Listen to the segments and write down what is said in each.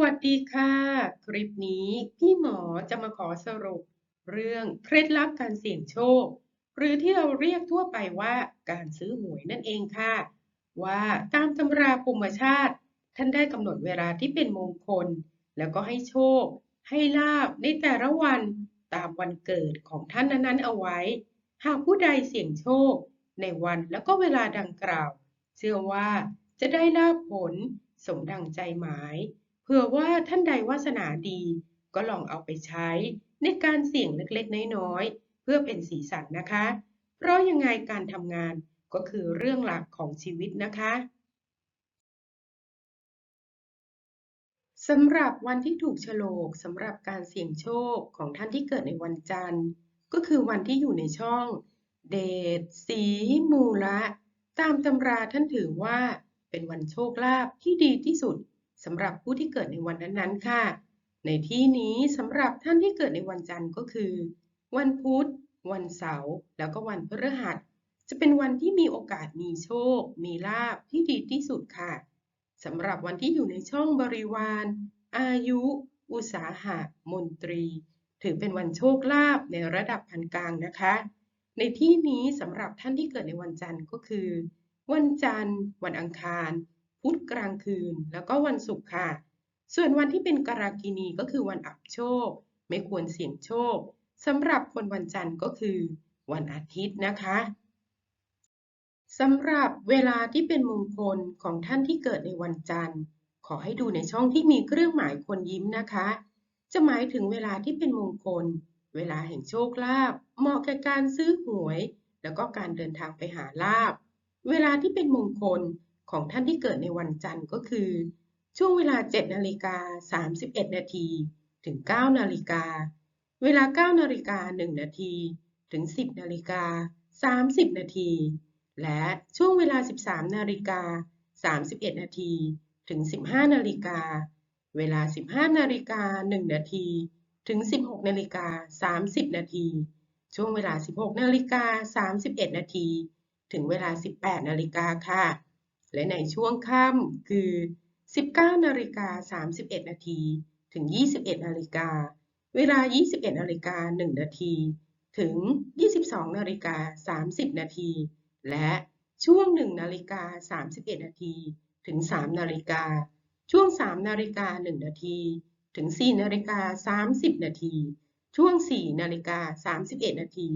วัสดีค่ะ คลิปนี้พี่หมอจะมาขอสรุปเรื่องเคล็ดลับการเสี่ยงโชค หรือที่เราเรียกทั่วไปว่าการซื้อหวยนั่นเองค่ะ ว่าตามตำราปุมชาติ ท่านได้กำหนดเวลาที่เป็นมงคล แล้วก็ให้โชค ให้ลาบในแต่ละวันตามวันเกิดของท่านนั้นๆเอาไว้ หากผู้ใดเสี่ยงโชค ในวันแล้วก็เวลาดังกล่าว เชื่อว่าจะได้ลาบผลสมดังใจหมาย เผื่อว่าท่านใดวาสนาดี ก็ลองเอาไปใช้ ในการเสี่ยงเล็กๆ น้อยๆ เพื่อเป็นสีสันนะคะ เพราะยังไงการทำงานก็คือเรื่องหลักของชีวิตนะคะสำหรับวันที่ถูกฉลกสำหรับการเสี่ยงโชคของท่านที่เกิดในวันจันทร์ ก็คือวันที่อยู่ในช่อง เดชสีมูละ ตามตำราท่านถือว่า เป็นวันโชคลาภที่ดีที่สุด สำหรับผู้ที่เกิดในวันนั้นๆ ค่ะ ในที่นี้สำหรับท่านที่เกิดในวันจันทร์ก็คือ วันพุธ วันเสาร์แล้วก็วันพฤหัส จะเป็นวันที่มีโอกาสมีโชค มีลาภที่ดีที่สุดค่ะสำหรับวันที่อยู่ในช่องบริวาร อายุ อุตสาหะ มนตรี ถือเป็นวันโชคลาภในระดับพันกลางนะคะ ในที่นี้สำหรับท่านที่เกิดในวันจันทร์ก็คือ วันจันทร์ วันอังคาร พุธกลางคืน แล้วก็วันศุกร์ค่ะ ส่วนวันที่เป็นกรากินีก็คือวันอับโชค ไม่ควรเสี่ยงโชคสำหรับคนวันจันทร์ก็คือวันอาทิตย์นะคะสำหรับเวลาที่เป็นมงคลของท่านที่เกิดในวันจันทร์ ขอให้ดูในช่องที่มีเครื่องหมายคนยิ้มนะคะ จะหมายถึงเวลาที่เป็นมงคล เวลาแห่งโชคลาภเหมาะแก่การซื้อหวย แล้วก็การเดินทางไปหาลาภเวลาที่เป็นมงคล ของท่านที่เกิดในวันจันทร์ก็คือ ช่วงเวลา 7นาฬิกา31นาทีถึง 9นาฬิกา เวลา 9นาฬิกา1นาทีถึง 10นาฬิกา30นาทีและช่วงเวลา 13นาฬิกา31นาทีถึง 15นาฬิกา เวลา 15นาฬิกา1นาทีถึง 16นาฬิกา30นาทีช่วงเวลา 16นาฬิกา31นาทีถึงเวลา 18นาฬิกาค่ะ และในช่วงค่ำคือ 19นาฬิกา31 นาทีถึง 21นาฬิกา เวลา 21นาฬิกา1นาที ถึง 22นาฬิกา30 นาที และช่วง 1นาฬิกา31 นาทีถึง 3 นาฬิกา ช่วง 3 นาฬิกา 1 นาที ถึง 4 นาฬิกา 30 นาที ช่วง 4 นาฬิกา 31 นาที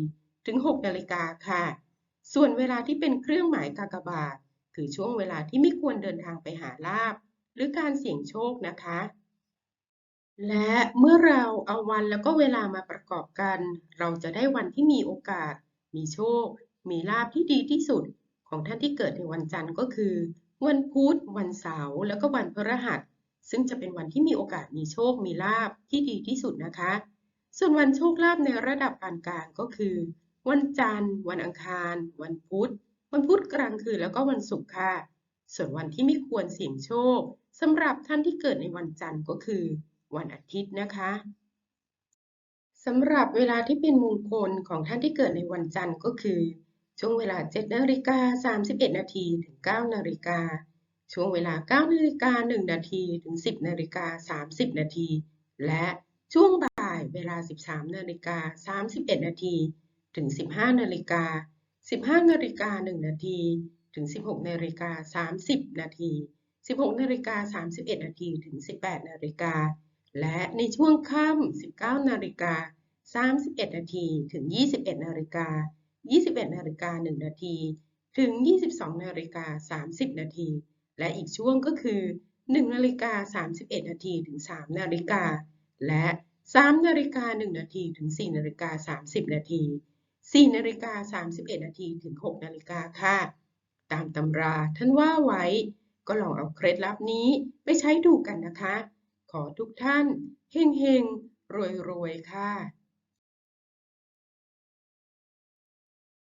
ถึง 6 นาฬิกาค่ะ ส่วนเวลาที่เป็นเครื่องหมายกากบาท คือช่วงเวลาที่ไม่ควรเดินทางไปหาลาบ หรือการเสี่ยงโชคนะคะ และเมื่อเราเอาวันแล้วก็เวลามาประกอบกัน เราจะได้วันที่มีโอกาส มีโชค มีลาบที่ดีที่สุด ของท่านที่เกิดในวันจันทร์ก็คือ วันพุธวันเสาร์แล้วก็วันพฤหัส ซึ่งจะเป็นวันที่มีโอกาสมีโชค มีลาบที่ดีที่สุดนะคะ ส่วนวันโชคลาภในระดับปานกลางก็คือ วันจันทร์ วันอังคาร วันพุธ วันพุธกลางคืนแล้วก็วันศุกร์ค่ะ ส่วนวันที่ไม่ควรเสี่ยงโชคสำหรับท่านที่เกิดในวันจันทร์ก็คือ วันอาทิตย์นะคะสำหรับเวลาที่เป็นมงคลของท่านที่เกิดในวันจันทร์ก็คือ ช่วงเวลา7นาฬิกา31 นาทีถึง 9 นาฬิกา ช่วงเวลา 9 นาฬิกา 1 นาทีถึง 10 นาฬิกา 30 นาที และช่วงบ่ายเวลา 13 นาฬิกา 31 นาทีถึง 15 นาฬิกา 15นาฬิกา1นาทีถึง 16นาฬิกา30นาที16นาฬิกา31นาทีถึง 18นาฬิกาและในช่วงค่ำ19นาฬิกา31นาทีถึง 21นาฬิกา21นาฬิกา1นาทีถึง 22นาฬิกา30นาทีและอีกช่วงก็คือ1นาฬิกา31นาทีถึง3นาฬิกาและ3นาฬิกา1นาทีถึง4นาฬิกา30นาที 4นาฬิกา31นาทีถึง6นาฬิกาค่ะ ตามตำราท่านว่าไว้ ก็ลองเอาเคล็ดลับนี้ไปใช้ดูกันนะคะ ขอทุกท่านเฮงเฮงรวยรวยค่ะ